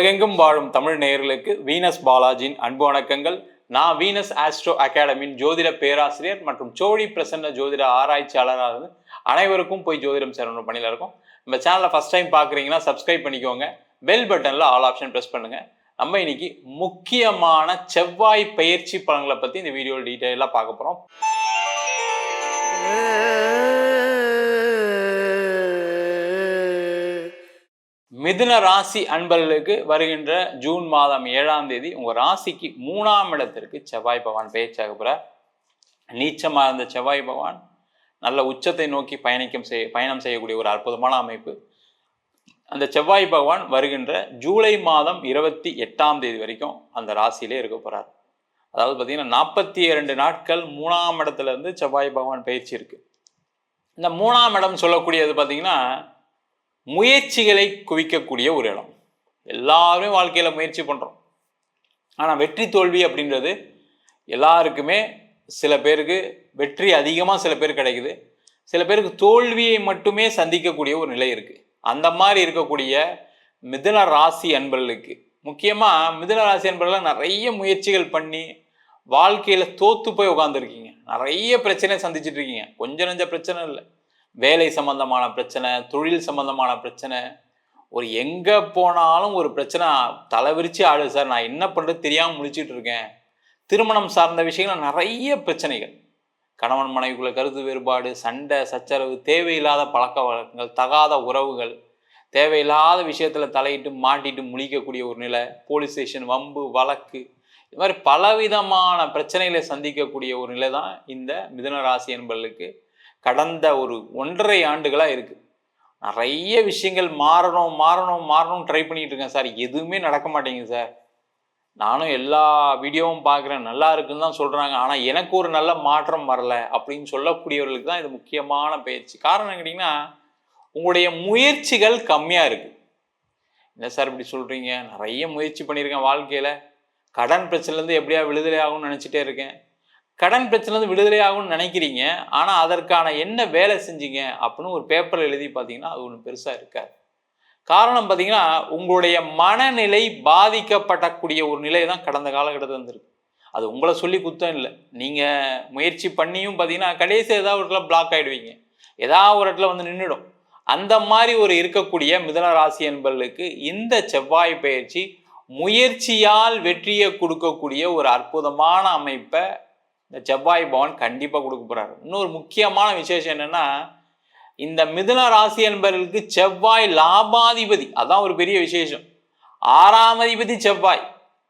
உலகெங்கும் வாழும் தமிழ் நேயர்களுக்கு வீனஸ் பாலாஜியின் அன்பு வணக்கங்கள். நான் வீனஸ் ஆஸ்ட்ரோ அகாடமியின் ஜோதிட பேராசிரியர் மற்றும் சோழி பிரசன்ன ஜோதிட ஆராய்ச்சியாளராக இருந்து அனைவருக்கும் போய் ஜோதிடம் சேரணும் பணியில் இருக்கும். நம்ம சேனலை ஃபஸ்ட் டைம் பார்க்குறீங்கன்னா சப்ஸ்கிரைப் பண்ணிக்கோங்க. பெல் பட்டனில் ஆல் ஆப்ஷன் ப்ரெஸ் பண்ணுங்கள் நம்ம இன்னைக்கு முக்கியமான செவ்வாய் பயிற்சி பலன்களை பற்றி இந்த வீடியோ டீட்டெயிலாக பார்க்க போகிறோம் மிதுன ராசி அன்பர்களுக்கு வருகின்ற ஜூன் மாதம் ஏழாம் தேதி உங்கள் ராசிக்கு மூணாம் இடத்திற்கு செவ்வாய் பகவான் பேச்சாக போகிறார் நீச்சமாக இருந்த செவ்வாய் பகவான் நல்ல உச்சத்தை நோக்கி பயணிக்கும் செய் பயணம் செய்யக்கூடிய ஒரு அற்புதமான அமைப்பு. அந்த செவ்வாய் பகவான் வருகின்ற ஜூலை மாதம் இருபத்தி எட்டாம் தேதி வரைக்கும் அந்த ராசியிலே இருக்க போகிறார் அதாவது பார்த்தீங்கன்னா நாற்பத்தி இரண்டு நாட்கள் மூணாம் இடத்துல இருந்து செவ்வாய் பகவான் பயிற்சி இருக்கு. இந்த மூணாம் இடம் சொல்லக்கூடியது பார்த்தீங்கன்னா முயற்சிகளை குவிக்கக்கூடிய ஒரு இடம். எல்லாருமே வாழ்க்கையில் முயற்சி பண்ணுறோம் ஆனால் வெற்றி தோல்வி அப்படின்றது எல்லாருக்குமே சில பேருக்கு வெற்றி அதிகமாக சில பேர் கிடைக்குது. சில பேருக்கு தோல்வியை மட்டுமே சந்திக்கக்கூடிய ஒரு நிலை இருக்குது அந்த மாதிரி இருக்கக்கூடிய மிதுன ராசி அன்பர்களுக்கு முக்கியமாக மிதுன ராசி அன்பர்கள் நிறைய முயற்சிகள் பண்ணி வாழ்க்கையில் தோற்று போய் உட்காந்துருக்கீங்க நிறைய பிரச்சனை சந்திச்சுட்டு இருக்கீங்க. கொஞ்சம் நஞ்ச பிரச்சனை இல்லை. வேலை சம்பந்தமான பிரச்சனை தொழில் சம்பந்தமான பிரச்சனை ஒரு எங்கே போனாலும் ஒரு பிரச்சனை தலைவிரிச்சு ஆடு சார் நான் என்ன பண்ணுறது தெரியாமல் முழிச்சிட்டு இருக்கேன். திருமணம் சார்ந்த விஷயங்கள் நிறைய பிரச்சனைகள். கணவன் மனைவிக்குள்ள கருத்து வேறுபாடு சண்டை சச்சரவு தேவையில்லாத பழக்க வழக்கங்கள் தகாத உறவுகள் தேவையில்லாத விஷயத்தில் தலையிட்டு மாட்டிட்டு முழிக்கக்கூடிய ஒரு நிலை போலீஸ் ஸ்டேஷன் வம்பு வழக்கு இது மாதிரி பலவிதமான பிரச்சனைகளை சந்திக்கக்கூடிய ஒரு நிலை தான் இந்த மிதன ராசி என்பர்களுக்கு கடந்த ஒரு ஒன்றரை ஆண்டுகளாக இருக்குது நிறைய விஷயங்கள் மாறணும் மாறணும் மாறணும் ட்ரை பண்ணிகிட்டு இருக்கேன் சார். எதுவுமே நடக்க மாட்டேங்குது சார். நானும் எல்லா வீடியோவும் பார்க்குறேன். நல்லா இருக்குன்னு தான் சொல்கிறாங்க ஆனால் எனக்கு ஒரு நல்ல மாற்றம் வரல அப்படின்னு சொல்லக்கூடியவர்களுக்கு தான் இது முக்கியமான பயிற்சி. காரணம் கேட்டிங்கன்னா உங்களுடைய முயற்சிகள் கம்மியாக இருக்குது என்ன சார் இப்படி சொல்கிறீங்க நிறைய முயற்சி பண்ணியிருக்கேன் வாழ்க்கையில். கடன் பிரச்சனைலேருந்து எப்படியா விடுதலை ஆகும்னு நினச்சிட்டே இருக்கேன். கடன் பிரச்சனைலேருந்து விடுதலை ஆகும்னு நினைக்கிறீங்க. ஆனால் அதற்கான என்ன வேலை செஞ்சீங்க அப்படின்னு ஒரு பேப்பரில் எழுதி பார்த்தீங்கன்னா அது ஒன்றும் பெருசாக இருக்காது. காரணம் பார்த்தீங்கன்னா உங்களுடைய மனநிலை பாதிக்கப்படக்கூடிய ஒரு நிலை தான் கடந்த காலகட்டத்தில் இருந்திருக்கு அது உங்களை சொல்லி குத்தம் இல்லை. நீங்கள் முயற்சி பண்ணியும் பார்த்தீங்கன்னா கடைசி ஏதாவது ஒரு இடத்துல பிளாக் ஆகிடுவீங்க ஏதாவது ஒரு இடத்துல வந்து நின்றுடும் அந்த மாதிரி ஒரு இருக்கக்கூடிய மிதன ராசி என்பர்களுக்கு இந்த செவ்வாய் பயிற்சி முயற்சியால் வெற்றியை கொடுக்கக்கூடிய ஒரு அற்புதமான அமைப்பை இந்த செவ்வாய் பவன் கண்டிப்பாக கொடுக்க போகிறாரு இன்னொரு முக்கியமான விசேஷம் என்னென்னா இந்த மிதுன ராசி என்பவர்களுக்கு செவ்வாய் லாபாதிபதி. அதான் ஒரு பெரிய விசேஷம். ஆறாம் அதிபதி செவ்வாய்.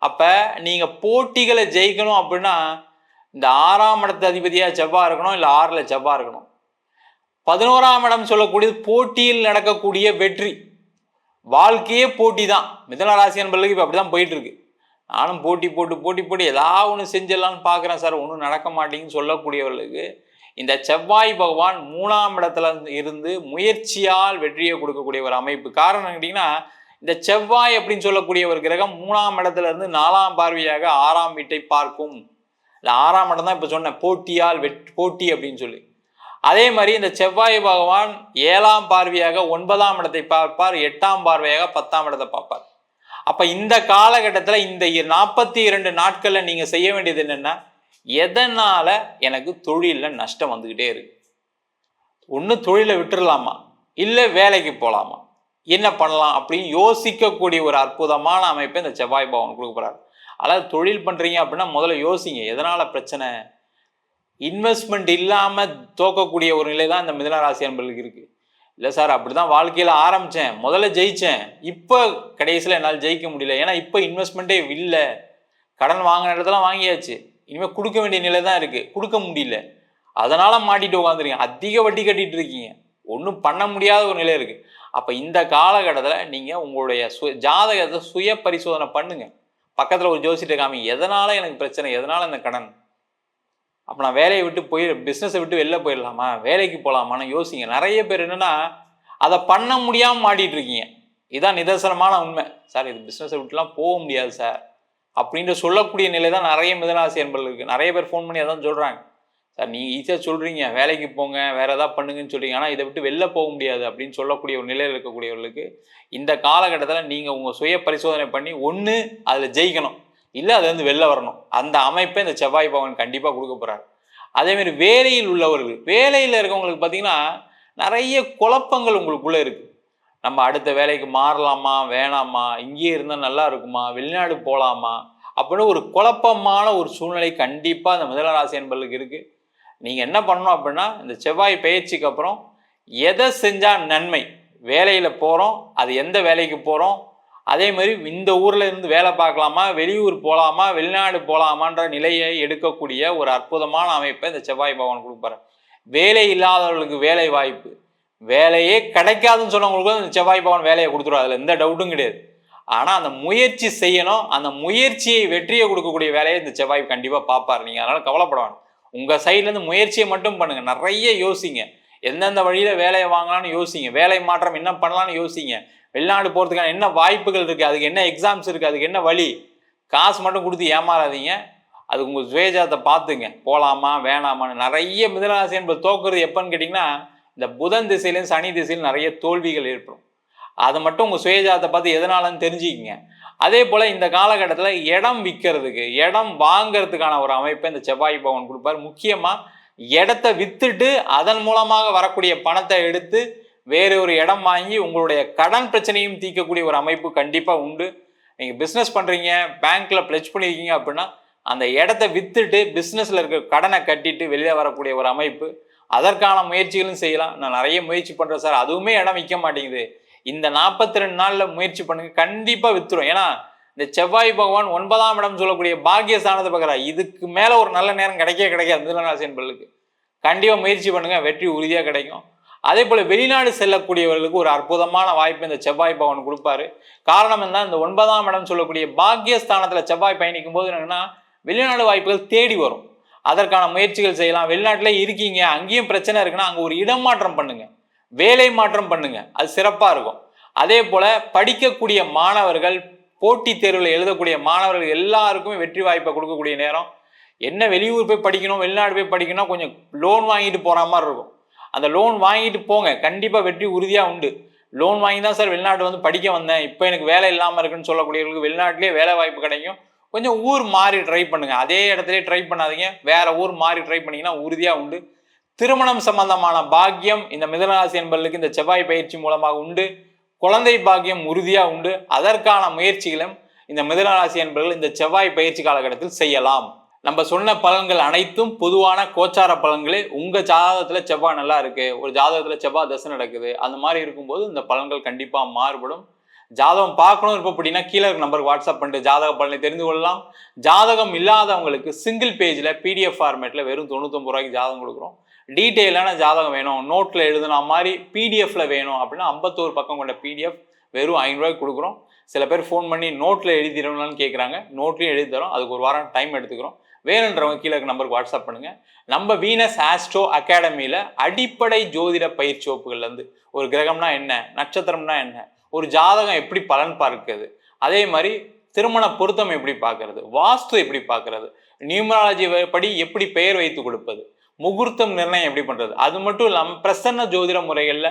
அப்போ நீங்கள் போட்டிகளை ஜெயிக்கணும் அப்படின்னா இந்த ஆறாம் இடத்து அதிபதியாக செவ்வாய் இருக்கணும் இல்லை ஆறில் செவ்வாய் இருக்கணும். பதினோராம் இடம் சொல்லக்கூடியது போட்டியில் நடக்கக்கூடிய வெற்றி. வாழ்க்கையே போட்டி தான் மிதன ராசி என்பவர்களுக்கு இப்போ அப்படி தான் போயிட்டுருக்கு நானும் போட்டி போட்டு போட்டி போட்டு ஏதாவது ஒன்று செஞ்சிடலான்னு பார்க்குறேன் சார். ஒன்றும் நடக்க மாட்டேங்குன்னு சொல்லக்கூடியவர்களுக்கு இந்த செவ்வாய் பகவான் மூணாம் இடத்துல இருந்து முயற்சியால் வெற்றியை கொடுக்கக்கூடிய ஒரு அமைப்பு. காரணம் கேட்டிங்கன்னா இந்த செவ்வாய் அப்படின்னு சொல்லக்கூடிய ஒரு கிரகம் மூணாம் இடத்துல இருந்து நாலாம் பார்வையாக ஆறாம் வீட்டை பார்க்கும். இந்த ஆறாம் இடம் தான் இப்போ சொன்னேன் போட்டியால் வெட் போட்டி அப்படின்னு சொல்லி. அதே மாதிரி இந்த செவ்வாய் பகவான் ஏழாம் பார்வையாக ஒன்பதாம் இடத்தை பார்ப்பார் எட்டாம் பார்வையாக பத்தாம் இடத்தை பார்ப்பார். அப்ப இந்த காலகட்டத்தில் இந்த நாற்பத்தி இரண்டு நாட்கள்ல நீங்க செய்ய வேண்டியது என்னன்னா எதனால எனக்கு தொழிலில் நஷ்டம் வந்துக்கிட்டே இருக்கு? ஒன்று தொழிலை விட்டுடலாமா இல்லை வேலைக்கு போகலாமா என்ன பண்ணலாம் அப்படின்னு யோசிக்கக்கூடிய ஒரு அற்புதமான அமைப்பை இந்த செவ்வாய் பவன் கொடுக்க அதாவது தொழில் பண்றீங்க அப்படின்னா முதல்ல யோசிங்க எதனால பிரச்சனை? இன்வெஸ்ட்மெண்ட் இல்லாமல் தோக்கக்கூடிய ஒரு நிலை தான் இந்த மிதனராசி அன்பர்களுக்கு இருக்கு. இல்லை சார் அப்படி தான் வாழ்க்கையில் ஆரம்பித்தேன் முதல்ல ஜெயித்தேன் இப்போ கடைசியில் என்னால் ஜெயிக்க முடியல. ஏன்னா இப்போ இன்வெஸ்ட்மெண்ட்டே இல்லை. கடன் வாங்கின இடத்துல வாங்கியாச்சு. இனிமேல் கொடுக்க வேண்டிய நிலை தான் இருக்குது கொடுக்க முடியல. அதனால் மாட்டிட்டு உட்காந்துருக்கீங்க அதிக வட்டி கட்டிகிட்டு இருக்கீங்க. ஒன்றும் பண்ண முடியாத ஒரு நிலை இருக்குது அப்போ இந்த காலகட்டத்தில் நீங்கள் உங்களுடைய சு ஜாதகத்தை சுய பரிசோதனை பண்ணுங்க. பக்கத்தில் ஒரு ஜோசிட்ட காமி எதனால் எனக்கு பிரச்சனை? எதனால் இந்த கடன்? அப்போ நான் வேலையை விட்டு போய் பிஸ்னஸை விட்டு வெளில போயிடலாமா? வேலைக்கு போகலாமான்னு யோசிங்க. நிறைய பேர் என்னென்னா அதை பண்ண முடியாமல் மாட்டிகிட்டு இருக்கீங்க. இதுதான் நிதர்சனமான உண்மை. சார் இது பிஸ்னஸை விட்டுலாம் போக முடியாது சார். அப்படின்ற சொல்லக்கூடிய நிலை தான் நிறைய மிதனாசி என்பது இருக்குது நிறைய பேர் ஃபோன் பண்ணி அதான் சொல்கிறாங்க சார் நீங்கள் ஈஸியாக சொல்கிறீங்க வேலைக்கு போங்க. வேறு எதாவது பண்ணுங்கன்னு சொல்கிறீங்க ஆனால் இதை விட்டு வெளில போக முடியாது அப்படின்னு சொல்லக்கூடிய ஒரு நிலையில் இருக்கக்கூடியவர்களுக்கு இந்த காலகட்டத்தில் நீங்கள் உங்கள் சுய பரிசோதனை பண்ணி ஒன்று அதில் ஜெயிக்கணும். இல்லை அது வந்து வெளில வரணும். அந்த அமைப்பை இந்த செவ்வாய் பவன் கண்டிப்பாக கொடுக்க போகிறார் அதேமாரி வேலையில் உள்ளவர்கள் வேலையில் இருக்கவங்களுக்கு பார்த்தீங்கன்னா நிறைய குழப்பங்கள் உங்களுக்குள்ளே இருக்குது நம்ம அடுத்த வேலைக்கு மாறலாமா வேணாமா இங்கேயே இருந்தால் நல்லா இருக்குமா வெளிநாடு போகலாமா அப்படின்னு ஒரு குழப்பமான ஒரு சூழ்நிலை கண்டிப்பாக இந்த முதலராசி என்பர்களுக்கு இருக்குது நீங்கள் என்ன பண்ணணும் அப்படின்னா இந்த செவ்வாய் பயிற்சிக்கு அப்புறம் எதை செஞ்சால் நன்மை? வேலையில் போகிறோம் அது எந்த வேலைக்கு போகிறோம் அதே மாதிரி இந்த ஊரில் இருந்து வேலை பார்க்கலாமா வெளியூர் போகலாமா வெளிநாடு போகலாமான்ற நிலையை எடுக்கக்கூடிய ஒரு அற்புதமான அமைப்பை இந்த செவ்வாய் பகவான் கொடுப்பாரு வேலை இல்லாதவர்களுக்கு வேலை வாய்ப்பு. வேலையே கிடைக்காதுன்னு சொன்னவங்களுக்கு இந்த செவ்வாய் பகவான் வேலையை கொடுத்துருவா அதில் எந்த டவுட்டும் கிடையாது. ஆனால் அந்த முயற்சி செய்யணும் அந்த முயற்சியை வெற்றியை கொடுக்கக்கூடிய வேலையை இந்த செவ்வாய் கண்டிப்பாக பார்ப்பார். நீங்கள் அதனால் கவலைப்படணும் உங்கள் சைட்லேருந்து முயற்சியை மட்டும் பண்ணுங்கள் நிறைய யோசிங்க. எந்தெந்த வழியில் வேலையை வாங்கலாம்னு யோசிங்க. வேலை மாற்றம் என்ன பண்ணலாம்னு யோசிங்க. வெளிநாடு போகிறதுக்கான என்ன வாய்ப்புகள் இருக்குது அதுக்கு என்ன எக்ஸாம்ஸ் இருக்குது அதுக்கு என்ன வழி? காசு மட்டும் கொடுத்து ஏமாறாதீங்க. அது உங்கள் சுவேஜாத்தை பார்த்துங்க. போகலாமா வேணாமான்னு நிறைய மிதனராசி என்பது தோக்குறது எப்போன்னு கேட்டிங்கன்னா இந்த புதன் திசையிலையும் சனி திசையிலும் நிறைய தோல்விகள் ஏற்படும். அதை மட்டும் உங்கள் சுயஜாத்தை பார்த்து எதனாலன்னு தெரிஞ்சுக்கிங்க. அதே போல் இந்த காலகட்டத்தில் இடம் விற்கிறதுக்கு இடம் வாங்கிறதுக்கான ஒரு அமைப்பை இந்த செவ்வாய் பவன் கொடுப்பார். முக்கியமாக இடத்த வித்துட்டு அதன் மூலமாக வரக்கூடிய பணத்தை எடுத்து வேற ஒரு இடம் வாங்கி உங்களுடைய கடன் பிரச்சனையும் தீர்க்கக்கூடிய ஒரு அமைப்பு கண்டிப்பாக உண்டு. நீங்கள் பிஸ்னஸ் பண்ணுறீங்க பேங்க்கில் ப்ளெச் பண்ணியிருக்கீங்க அப்படின்னா அந்த இடத்த விற்றுட்டு பிஸ்னஸில் இருக்க கடனை கட்டிட்டு வெளியே வரக்கூடிய ஒரு அமைப்பு. அதற்கான முயற்சிகளும் செய்யலாம். நான் நிறைய முயற்சி பண்ணுறேன் சார். அதுவுமே இடம் விற்க மாட்டேங்குது. இந்த நாற்பத்தி ரெண்டு நாளில் முயற்சி பண்ணுங்க. கண்டிப்பாக விற்றுரும் ஏன்னா இந்த செவ்வாய் பகவான் ஒன்பதாம் இடம் சொல்லக்கூடிய பாக்கியஸ்தானத்தை பார்க்குறா இதுக்கு மேலே ஒரு நல்ல நேரம் கிடைக்கவே கிடைக்காது. மிதனராசி என்பர்களுக்கு கண்டிப்பாக முயற்சி பண்ணுங்க. வெற்றி உறுதியாக கிடைக்கும். அதே போல் வெளிநாடு செல்லக்கூடியவர்களுக்கு ஒரு அற்புதமான வாய்ப்பு இந்த செவ்வாய் பவன் கொடுப்பாரு. காரணம் என்ன இந்த ஒன்பதாம் இடம் சொல்லக்கூடிய பாக்கியஸ்தானத்தில் செவ்வாய் பயணிக்கும் போது என்னன்னா வெளிநாடு வாய்ப்புகள் தேடி வரும். அதற்கான முயற்சிகள் செய்யலாம். வெளிநாட்டில் இருக்கீங்க அங்கேயும் பிரச்சனை இருக்குன்னா அங்கே ஒரு இடம் மாற்றம் பண்ணுங்க. வேலை மாற்றம் பண்ணுங்க. அது சிறப்பாக இருக்கும். அதே போல் படிக்கக்கூடிய மாணவர்கள் போட்டித் தேர்வில் எழுதக்கூடிய மாணவர்கள் எல்லாருக்குமே வெற்றி வாய்ப்பை கொடுக்கக்கூடிய நேரம். என்ன வெளியூர் போய் படிக்கணும் வெளிநாடு போய் படிக்கணும் கொஞ்சம் லோன் வாங்கிட்டு போகிற மாதிரி இருக்கும். அந்த லோன் வாங்கிட்டு போங்க. கண்டிப்பாக வெற்றி உறுதியாக உண்டு. லோன் வாங்கி தான் சார் வெளிநாட்டு வந்து படிக்க வந்தேன். இப்போ எனக்கு வேலை இல்லாமல் இருக்குன்னு சொல்லக்கூடியவர்களுக்கு வெளிநாட்டிலே வேலை வாய்ப்பு கிடைக்கும். கொஞ்சம் ஊர் மாறி ட்ரை பண்ணுங்க. அதே இடத்துல ட்ரை பண்ணாதீங்க. வேற ஊர் மாறி ட்ரை பண்ணீங்கன்னா உறுதியாக உண்டு. திருமணம் சம்பந்தமான பாக்கியம் இந்த மிதனராசி என்பவர்களுக்கு இந்த செவ்வாய் பயிற்சி மூலமாக உண்டு. குழந்தை பாக்கியம் உறுதியாக உண்டு. அதற்கான முயற்சிகளும் இந்த மிதனராசி என்பவர்கள் இந்த செவ்வாய் பயிற்சி காலகட்டத்தில் செய்யலாம். நம்ம சொன்ன பலன்கள் அனைத்தும் பொதுவான கோச்சார பலன்களே உங்க ஜாதகத்துல செவ்வாய் நல்லா இருக்கு ஒரு ஜாதகத்துல செவ்வாய் தசை நடக்குது அந்த மாதிரி இருக்கும்போது இந்த பலன்கள் கண்டிப்பா மாறுபடும். ஜாதகம் பார்க்கணும் இருப்போம் அப்படின்னா கீழே இருக்க நம்பருக்கு வாட்ஸ்அப் பண்ணிட்டு ஜாதக பலனை தெரிந்து கொள்ளலாம். ஜாதகம் இல்லாதவங்களுக்கு சிங்கிள் பேஜில் பிடிஎஃப் ஃபார்மேட்டில் வெறும் தொண்ணூத்தொம்பது ரூபாய்க்கு ஜாதகம் கொடுக்குறோம். டீட்டெயிலான ஜாதகம் வேணும். நோட்டில் எழுதுன மாதிரி பிடிஎஃப்ல வேணும் அப்படின்னா ஐம்பத்தோரு பக்கம் கொண்ட பிடிஎஃப் வெறும் ஐநூறுரூவாய்க்கு கொடுக்குறோம். சில பேர் ஃபோன் பண்ணி நோட்டில் எழுதிடணும்னு கேட்குறாங்க நோட்லையும் எழுதி தரோம். அதுக்கு ஒரு வாரம் டைம் எடுத்துக்கிறோம். வேணுன்றவங்க கீழே நம்பருக்கு வாட்ஸ்அப் பண்ணுங்க. நம்ம வீனஸ் ஆஸ்ட்ரோ அகாடமியில் அடிப்படை ஜோதிட பயிற்சி வகுப்புகள்லேருந்து ஒரு கிரகம்னா என்ன நட்சத்திரம்னா என்ன ஒரு ஜாதகம் எப்படி பலன் பார்க்குது அதே மாதிரி திருமண பொருத்தம் எப்படி பார்க்கறது வாஸ்து எப்படி பார்க்கறது நியூமராலஜி படி எப்படி பெயர் வைத்து கொடுப்பது முகூர்த்தம் நிர்ணயம் எப்படி பண்றது அது மட்டும் இல்லாமல் பிரசன்ன ஜோதிட முறைகளில்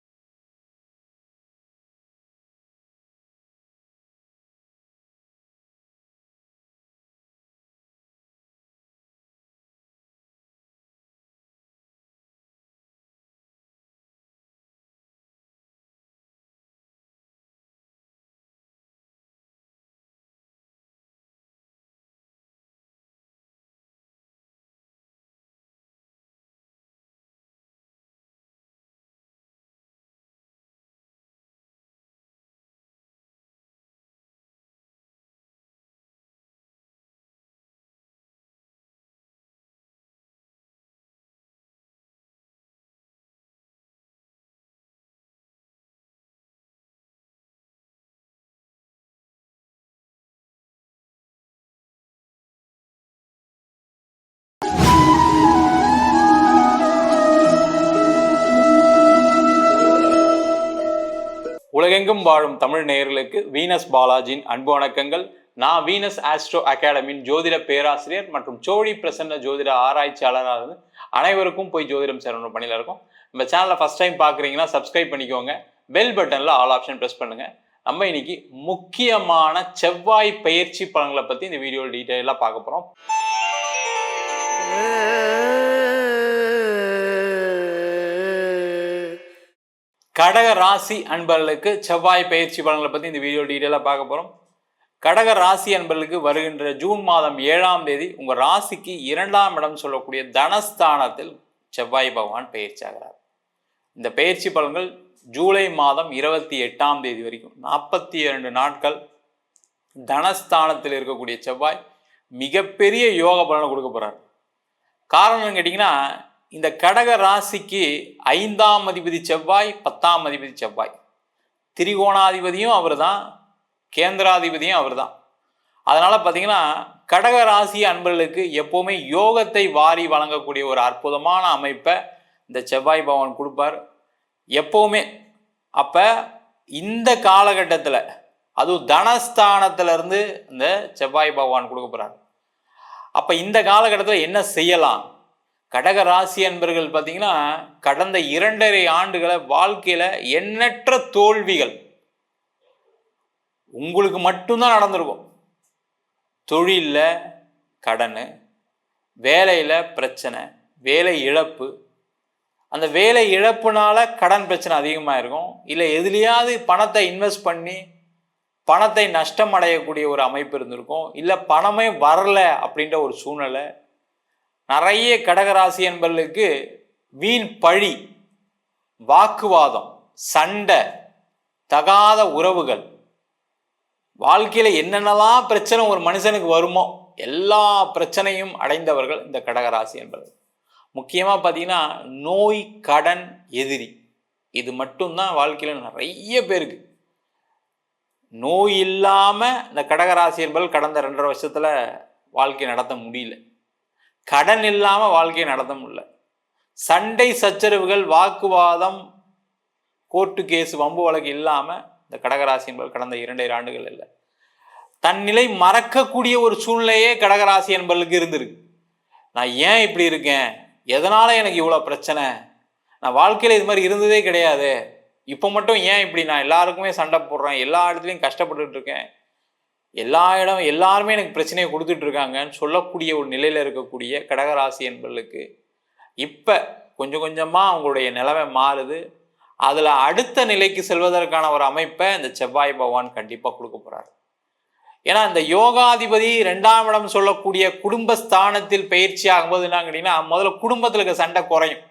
உலகெங்கும் வாழும் தமிழ் நேயர்களுக்கு வீனஸ் பாலாஜியின் அன்பு வணக்கங்கள். நான் வீனஸ் ஆஸ்ட்ரோ அகாடமியின் ஜோதிட பேராசிரியர் மற்றும் சோழி பிரசன்ன ஜோதிட ஆராய்ச்சியாளராக இருந்து அனைவருக்கும் போய் ஜோதிடம் சேரணும் பணியில் இருக்கும். நம்ம சேனலை ஃபஸ்ட் டைம் பார்க்குறீங்கன்னா சப்ஸ்கிரைப் பண்ணிக்கோங்க. பெல் பட்டனில் ஆல் ஆப்ஷன் ப்ரெஸ் பண்ணுங்க. நம்ம இன்னைக்கு முக்கியமான செவ்வாய் பயிற்சி பலன்களை பற்றி இந்த வீடியோ டீட்டெயிலாக பார்க்க போகிறோம் கடக ராசி அன்பர்களுக்கு செவ்வாய் பயிற்சி பலன்களை பற்றி இந்த வீடியோ டீட்டெயிலாக பார்க்க போகிறோம் கடக ராசி அன்பர்களுக்கு வருகின்ற ஜூன் மாதம் ஏழாம் தேதி உங்கள் ராசிக்கு இரண்டாம் இடம் சொல்லக்கூடிய தனஸ்தானத்தில் செவ்வாய் பகவான் பயிற்சி ஆகிறார். இந்த பயிற்சி பலன்கள் ஜூலை மாதம் இருபத்தி எட்டாம் தேதி வரைக்கும் நாற்பத்தி இரண்டு நாட்கள் தனஸ்தானத்தில் இருக்கக்கூடிய செவ்வாய் மிகப்பெரிய யோக பலனை கொடுக்க போகிறார் காரணம் கேட்டிங்கன்னா இந்த கடக ராசிக்கு ஐந்தாம் அதிபதி செவ்வாய் பத்தாம் அதிபதி செவ்வாய். திரிகோணாதிபதியும் அவர் தான் கேந்திராதிபதியும் அவர் தான் அதனால் பார்த்தீங்கன்னா கடக ராசி அன்பர்களுக்கு எப்போவுமே யோகத்தை வாரி வழங்கக்கூடிய ஒரு அற்புதமான அமைப்பை இந்த செவ்வாய் பகவான் கொடுப்பார். எப்போவுமே. அப்போ இந்த காலகட்டத்தில் அதுவும் தனஸ்தானத்திலிருந்து இந்த செவ்வாய் பகவான் கொடுக்க போகிறார் அப்போ இந்த காலகட்டத்தில் என்ன செய்யலாம்? கடக ராசி அன்பர்கள் பார்த்தீங்கன்னா கடந்த இரண்டரை ஆண்டுகளை வாழ்க்கையில் எண்ணற்ற தோல்விகள். உங்களுக்கு மட்டும்தான் நடந்திருக்கும். தொழிலில் கடன் வேலையில் பிரச்சனை வேலை இழப்பு. அந்த வேலை இழப்புனால கடன் பிரச்சனை அதிகமாக இருக்கும் இல்லை எதுலேயாவது பணத்தை இன்வெஸ்ட் பண்ணி பணத்தை நஷ்டம் அடையக்கூடிய ஒரு அமைப்பு இருந்திருக்கும். இல்லை பணமே வரல அப்படின்ற ஒரு சூழ்நிலை நிறைய கடகராசி என்பர்களுக்கு வீண் பழி வாக்குவாதம் சண்டை தகாத உறவுகள். வாழ்க்கையில் என்னென்னலாம் பிரச்சனை ஒரு மனுஷனுக்கு வருமோ எல்லா பிரச்சனையும் அடைந்தவர்கள் இந்த கடகராசி என்பது முக்கியமாக பார்த்தீங்கன்னா நோய் கடன் எதிரி. இது மட்டும்தான் வாழ்க்கையில் நிறைய பேருக்கு. நோய் இல்லாமல் இந்த கடகராசி என்பது கடந்த ரெண்டரை வருஷத்தில் வாழ்க்கை நடத்த முடியல. கடன் இல்லாமல் வாழ்க்கையை நடத்த முடியல. சண்டை சச்சரவுகள் வாக்குவாதம் கோர்ட்டு கேஸ் வம்பு வழக்கு இல்லாமல் இந்த கடகராசி என்பவர் கடந்த இரண்டரை ஆண்டுகள் இல்லை. தன் நிலை மறக்கக்கூடிய ஒரு சூழ்நிலையே கடகராசி என்பவர்களுக்கு இருந்திருக்கு. நான் ஏன் இப்படி இருக்கேன்? எதனால் எனக்கு இவ்வளோ பிரச்சனை? நான் வாழ்க்கையில் இது மாதிரி இருந்ததே கிடையாது. இப்போ மட்டும் ஏன் இப்படி? நான் எல்லாருக்குமே சண்டை போடுறேன். எல்லா இடத்துலையும் கஷ்டப்பட்டுட்டு இருக்கேன். எல்லா இடம் எல்லாருமே எனக்கு பிரச்சனையை கொடுத்துட்டு இருக்காங்கன்னு சொல்லக்கூடிய ஒரு நிலையில் இருக்கக்கூடிய கடகராசி என்பர்களுக்கு இப்போ கொஞ்சம் கொஞ்சமாக அவங்களுடைய நிலைமை மாறுது. அதில் அடுத்த நிலைக்கு செல்வதற்கான ஒரு அமைப்பை இந்த செவ்வாய் பகவான் கண்டிப்பாக கொடுக்க போகிறார் ஏன்னா இந்த யோகாதிபதி ரெண்டாம் இடம் சொல்லக்கூடிய குடும்பஸ்தானத்தில் பயிற்சி ஆகும்போது என்ன கேட்டிங்கன்னா முதல்ல குடும்பத்தில் இருக்க சண்டை குறையும்.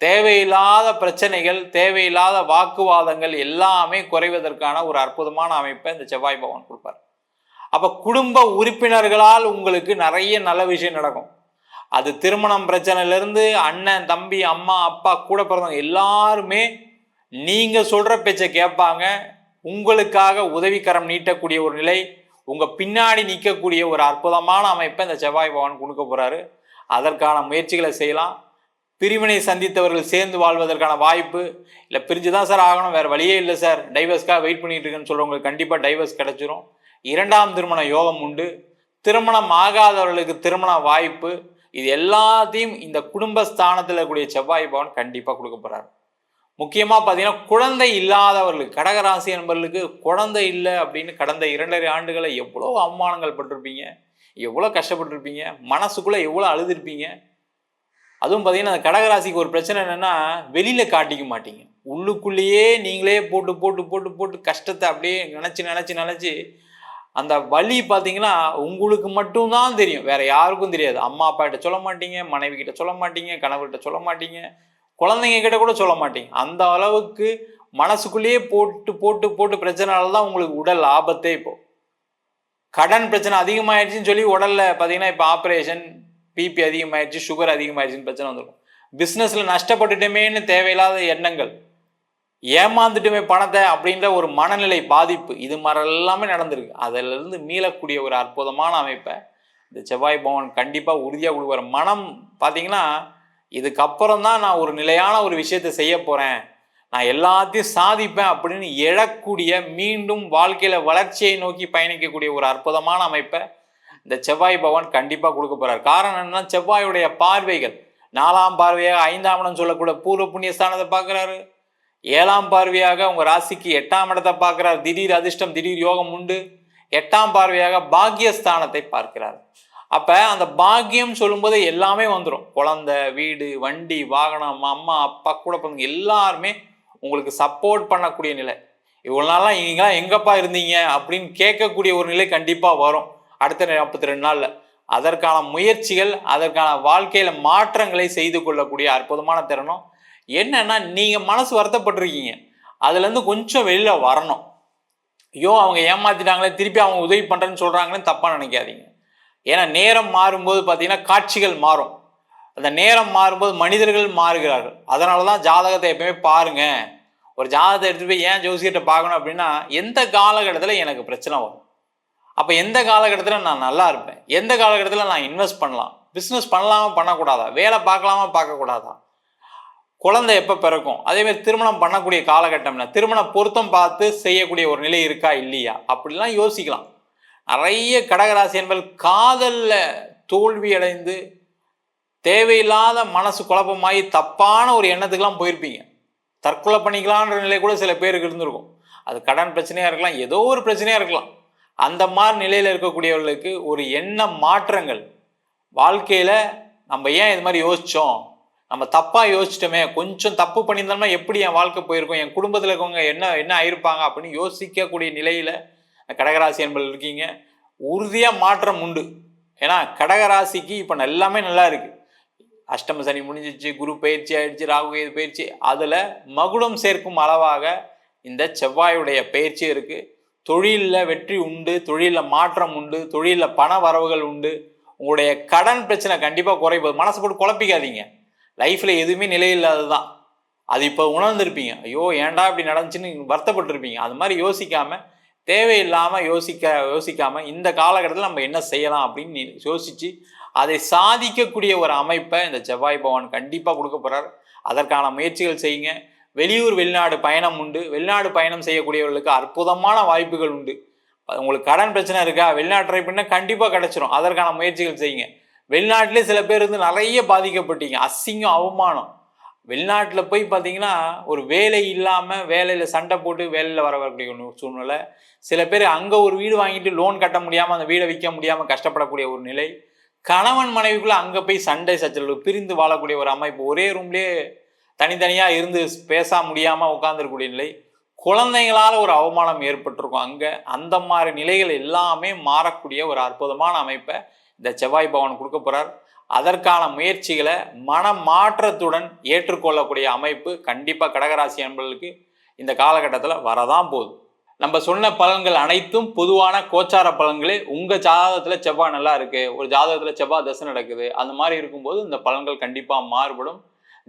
தேவையில்லாத பிரச்சனைகள் தேவையில்லாத வாக்குவாதங்கள் எல்லாமே குறைவதற்கான ஒரு அற்புதமான அமைப்பை இந்த செவ்வாய் பகவான் கொடுப்பார். அப்போ குடும்ப உறுப்பினர்களால் உங்களுக்கு நிறைய நல்ல விஷயம் நடக்கும். அது திருமணம் பிரச்சனையிலேருந்து அண்ணன் தம்பி அம்மா அப்பா கூட பிறந்தவங்க எல்லாருமே நீங்கள் சொல்கிற பேச்சை கேட்பாங்க. உங்களுக்காக உதவிக்கரம் நீட்டக்கூடிய ஒரு நிலை உங்கள் பின்னாடி நிற்கக்கூடிய ஒரு அற்புதமான அமைப்பை இந்த செவ்வாய் பகவான் கொடுக்க போகிறாரு அதற்கான முயற்சிகளை செய்யலாம். பிரிவினை சந்தித்தவர்கள் சேர்ந்து வாழ்வதற்கான வாய்ப்பு. இல்லை பிரிஞ்சு தான் சார் ஆகணும் வேறு வழியே இல்லை சார். டைவர்ஸ்க்காக வெயிட் பண்ணிகிட்டு இருக்கேன்னு சொல்கிறவங்களுக்கு கண்டிப்பாக டைவர்ஸ் கிடச்சிரும். இரண்டாம் திருமண யோகம் உண்டு. திருமணம் ஆகாதவர்களுக்கு திருமண வாய்ப்பு. இது எல்லாத்தையும் இந்த குடும்பஸ்தானத்தில் இருக்கக்கூடிய செவ்வாய் பவன் கண்டிப்பாக கொடுக்க போகிறார் முக்கியமாக பார்த்தீங்கன்னா குழந்தை இல்லாதவர்களுக்கு கடகராசி என்பவர்களுக்கு குழந்தை இல்லை அப்படின்னு கடந்த இரண்டரை ஆண்டுகளை எவ்வளோ அவமானங்கள் பட்டிருப்பீங்க எவ்வளோ கஷ்டப்பட்டிருப்பீங்க மனசுக்குள்ளே எவ்வளோ அழுதுருப்பீங்க. அதுவும் பார்த்தீங்கன்னா அந்த கடகராசிக்கு ஒரு பிரச்சனை என்னென்னா வெளியில் காட்டிக்க மாட்டீங்க. உள்ளுக்குள்ளேயே நீங்களே போட்டு போட்டு போட்டு போட்டு கஷ்டத்தை அப்படியே நினச்சி நினச்சி நினச்சி அந்த வழி பார்த்தீங்கன்னா உங்களுக்கு மட்டும்தான் தெரியும். வேற யாருக்கும் தெரியாது. அம்மா அப்பா கிட்ட சொல்ல மாட்டீங்க மனைவி கிட்ட சொல்ல மாட்டீங்க கணவர்கிட்ட சொல்ல மாட்டீங்க குழந்தைங்க கிட்ட கூட சொல்ல மாட்டீங்க. அந்த அளவுக்கு மனசுக்குள்ளேயே போட்டு போட்டு போட்டு பிரச்சனால தான் உங்களுக்கு உடல் ஆபத்தே இப்போ. கடன் பிரச்சனை அதிகமாயிடுச்சுன்னு சொல்லி உடல்ல பார்த்தீங்கன்னா இப்போ ஆப்ரேஷன் பிபி அதிகமாயிடுச்சு சுகர் அதிகமாயிடுச்சுன்னு பிரச்சனை வந்துடும் பிஸ்னஸில் நஷ்டப்பட்டுட்டோமேன்னு தேவையில்லாத எண்ணங்கள். ஏமாந்துட்டுமே பணத்தை அப்படின்ற ஒரு மனநிலை பாதிப்பு. இது மாதிரி எல்லாமே நடந்திருக்கு. அதிலிருந்து மீளக்கூடிய ஒரு அற்புதமான அமைப்பை இந்த செவ்வாய் பவன் கண்டிப்பாக உறுதியாக கொடுக்குற மனம் பார்த்தீங்கன்னா இதுக்கப்புறம் தான் நான் ஒரு நிலையான ஒரு விஷயத்தை செய்ய போகிறேன் நான் எல்லாத்தையும் சாதிப்பேன் அப்படின்னு எழக்கூடிய மீண்டும் வாழ்க்கையில் வளர்ச்சியை நோக்கி பயணிக்கக்கூடிய ஒரு அற்புதமான அமைப்பை இந்த செவ்வாய் பவன் கண்டிப்பாக கொடுக்க போகிறார் காரணம் என்னன்னா செவ்வாயுடைய பார்வைகள் நாலாம் பார்வையாக ஐந்தாம் இடம் சொல்லக்கூட பூர்வ புண்ணிய ஸ்தானத்தை பார்க்குறாரு. ஏழாம் பார்வையாக உங்கள் ராசிக்கு எட்டாம் இடத்தை பார்க்கிறார். திடீர் அதிர்ஷ்டம் திடீர் யோகம் உண்டு. எட்டாம் பார்வையாக பாக்கியஸ்தானத்தை பார்க்கிறார். அப்போ அந்த பாக்கியம் சொல்லும்போது எல்லாமே வந்துடும் குழந்தை வீடு வண்டி வாகனம் அம்மா அப்பா கூட பிறந்தவங்க எல்லாருமே உங்களுக்கு சப்போர்ட் பண்ணக்கூடிய நிலை. இவ்வளோ நாளாக நீங்களாம் எங்கப்பா இருந்தீங்க? அப்படின்னு கேட்கக்கூடிய ஒரு நிலை கண்டிப்பாக வரும். அடுத்த நாற்பத்தி ரெண்டு நாளில். அதற்கான முயற்சிகள் அதற்கான வாழ்க்கையில் மாற்றங்களை செய்து கொள்ளக்கூடிய அற்புதமான திறனும் என்னன்னா நீங்கள் மனசு வருத்தப்பட்டிருக்கீங்க. அதுலேருந்து கொஞ்சம் வெளியில் வரணும். ஐயோ அவங்க ஏமாத்திட்டாங்களே திருப்பி அவங்க உதவி பண்ணுறேன்னு சொல்றாங்களேன்னு தப்பாக நினைக்காதீங்க. ஏன்னா நேரம் மாறும்போது பார்த்தீங்கன்னா காட்சிகள் மாறும். அந்த நேரம் மாறும்போது மனிதர்கள் மாறுகிறார்கள். அதனால தான் ஜாதகத்தை எப்பயுமே பாருங்க. ஒரு ஜாதகத்தை எடுத்துகிட்டு போய் ஏன் ஜோசியத்தை பார்க்கணும் அப்படின்னா எந்த காலகட்டத்தில் எனக்கு பிரச்சனை வரும்? அப்போ எந்த காலகட்டத்தில் நான் நல்லா இருப்பேன்? எந்த காலகட்டத்தில் நான் இன்வெஸ்ட் பண்ணலாம்? பிஸ்னஸ் பண்ணலாமா பண்ணக்கூடாதா? வேலை பார்க்கலாமா பார்க்கக்கூடாதா? குழந்தை எப்போ பிறக்கும்? அதேமாதிரி திருமணம் பண்ணக்கூடிய காலகட்டம்னா திருமண பொருத்தம் பார்த்து செய்யக்கூடிய ஒரு நிலை இருக்கா? இல்லையா? அப்படிலாம் யோசிக்கலாம். நிறைய கடகராசி என்பது காதலில் தோல்வி அடைந்து தேவையில்லாத மனசு குழப்பமாகி தப்பான ஒரு எண்ணத்துக்கெல்லாம் போயிருப்பீங்க. தற்கொலை பண்ணிக்கலான்ற நிலை கூட சில பேருக்கு இருந்திருக்கும். அது கடன் பிரச்சனையாக இருக்கலாம் ஏதோ ஒரு பிரச்சனையாக இருக்கலாம். அந்த மாதிரி நிலையில் இருக்கக்கூடியவர்களுக்கு ஒரு எண்ண மாற்றங்கள். வாழ்க்கையில் நம்ம ஏன் இது மாதிரி யோசித்தோம் நம்ம தப்பாக யோசிச்சிட்டோமே கொஞ்சம் தப்பு பண்ணியிருந்தோம்னா எப்படி என் வாழ்க்கை போயிருக்கும்? என் குடும்பத்தில் இருக்கவங்க என்ன என்ன ஆயிருப்பாங்க அப்படின்னு யோசிக்கக்கூடிய நிலையில் கடகராசி என்பது இருக்கீங்க. உறுதியாக மாற்றம் உண்டு. ஏன்னா கடகராசிக்கு இப்போ எல்லாமே நல்லா இருக்குது அஷ்டம சனி முடிஞ்சிச்சு குரு பயிற்சி ஆயிடுச்சு ராகு கேது பயிற்சி. அதில் மகுடம் சேர்க்கும் அளவாக இந்த செவ்வாயுடைய பயிற்சி இருக்குது தொழிலில் வெற்றி உண்டு தொழிலில் மாற்றம் உண்டு தொழிலில் பண வரவுகள் உண்டு. உங்களுடைய கடன் பிரச்சனை கண்டிப்பாக குறைப்போது மனசு போட்டு குழப்பிக்காதீங்க. லைஃப்பில் எதுவுமே நிலையில்லாதது தான் அது இப்போ உணர்ந்திருப்பீங்க. ஐயோ ஏன்டா இப்படி நடந்துச்சுன்னு வருத்தப்பட்டிருப்பீங்க. அது மாதிரி யோசிக்காமல் தேவையில்லாமல் யோசிக்க யோசிக்காமல் இந்த காலகட்டத்தில் நம்ம என்ன செய்யலாம் அப்படின்னு யோசித்து அதை சாதிக்கக்கூடிய ஒரு அமைப்பை இந்த செவ்வாய் பவான் கண்டிப்பாக கொடுக்க போகிறார் அதற்கான முயற்சிகள் செய்யுங்க. வெளியூர் வெளிநாடு பயணம் உண்டு. வெளிநாடு பயணம் செய்யக்கூடியவர்களுக்கு அற்புதமான வாய்ப்புகள் உண்டு. உங்களுக்கு கடன் பிரச்சனை இருக்கா? வெளிநாட்டு ட்ரை பண்ணால் கண்டிப்பாக கிடச்சிரும். அதற்கான முயற்சிகள் செய்யுங்க. வெளிநாட்டிலே சில பேர் வந்து நிறைய பாதிக்கப்பட்டீங்க. அசிங்கம் அவமானம். வெளிநாட்டில் போய் பார்த்தீங்கன்னா ஒரு வேலை இல்லாமல் வேலையில் சண்டை போட்டு வேலையில் வர வரக்கூடிய ஒரு சூழ்நிலை. சில பேர் அங்கே ஒரு வீடு வாங்கிட்டு லோன் கட்ட முடியாமல் அந்த வீடை விற்க முடியாமல் கஷ்டப்படக்கூடிய ஒரு நிலை. கணவன் மனைவிக்குள்ளே அங்கே போய் சண்டை சச்சரவு பிரிந்து வாழக்கூடிய ஒரு அமைப்பு. ஒரே ரூம்லேயே தனித்தனியாக இருந்து பேச முடியாமல் உட்காந்துருக்கூடிய நிலை. குழந்தைங்களால் ஒரு அவமானம் ஏற்பட்டிருக்கும் அங்கே. அந்த மாதிரி நிலைகள் எல்லாமே மாறக்கூடிய ஒரு அற்புதமான அமைப்பை இந்த செவ்வாய் பவன் கொடுக்க போகிறார் அதற்கான முயற்சிகளை மனமாற்றத்துடன் ஏற்றுக்கொள்ளக்கூடிய அமைப்பு கண்டிப்பாக கடகராசி அன்பர்களுக்கு இந்த காலகட்டத்தில் வரதான் போதும் நம்ம சொன்ன பலன்கள் அனைத்தும் பொதுவான கோச்சார பலன்களே உங்கள் ஜாதகத்தில் செவ்வாய் நல்லா இருக்குது ஒரு ஜாதகத்தில் செவ்வாய் தசை நடக்குது அந்த மாதிரி இருக்கும்போது இந்த பலன்கள் கண்டிப்பாக மாறுபடும்.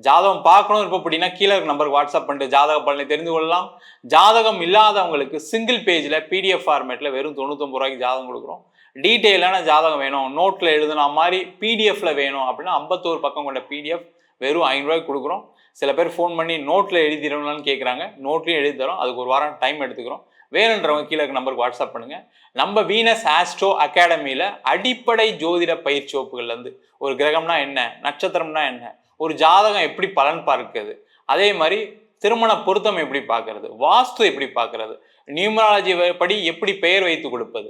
ஜாதகம் பார்க்கணும் இருப்போம் அப்படின்னா கீழே இருக்க நம்பருக்கு வாட்ஸ்அப் பண்ணிட்டு ஜாதக பலனை தெரிந்து கொள்ளலாம். ஜாதகம் இல்லாதவங்களுக்கு சிங்கிள் பேஜில் பிடிஎஃப் ஃபார்மேட்டில் வெறும் தொண்ணூத்தொம்பது ரூபாய்க்கு ஜாதகம் கொடுக்குறோம். டீட்டெயிலான ஜாதகம் வேணும். நோட்டில் எழுதுனா மாதிரி பிடிஎஃப்ல வேணும் அப்படின்னா ஐம்பத்தோரு பக்கம் கொண்ட பிடிஎஃப் வெறும் ஐநூறுரூவாய்க்கு கொடுக்குறோம். சில பேர் ஃபோன் பண்ணி நோட்டில் எழுதிடணும்னு கேட்குறாங்க நோட்லையும் எழுதி தரோம். அதுக்கு ஒரு வாரம் டைம் எடுத்துக்கிறோம். வேணுன்றவங்க கீழே நம்பருக்கு வாட்ஸ்அப் பண்ணுங்கள் நம்ம வீனஸ் ஆஸ்ட்ரோ அகாடமியில் அடிப்படை ஜோதிட பயிற்சி வகுப்புகள்லேருந்து ஒரு கிரகம்னா என்ன? நட்சத்திரம்னா என்ன? ஒரு ஜாதகம் எப்படி பலன் பார்க்குது அதே மாதிரி திருமண பொருத்தம் எப்படி பார்க்கறது? வாஸ்து எப்படி பார்க்கறது? நியூமராலஜி படி எப்படி பெயர் வைத்து கொடுப்பது?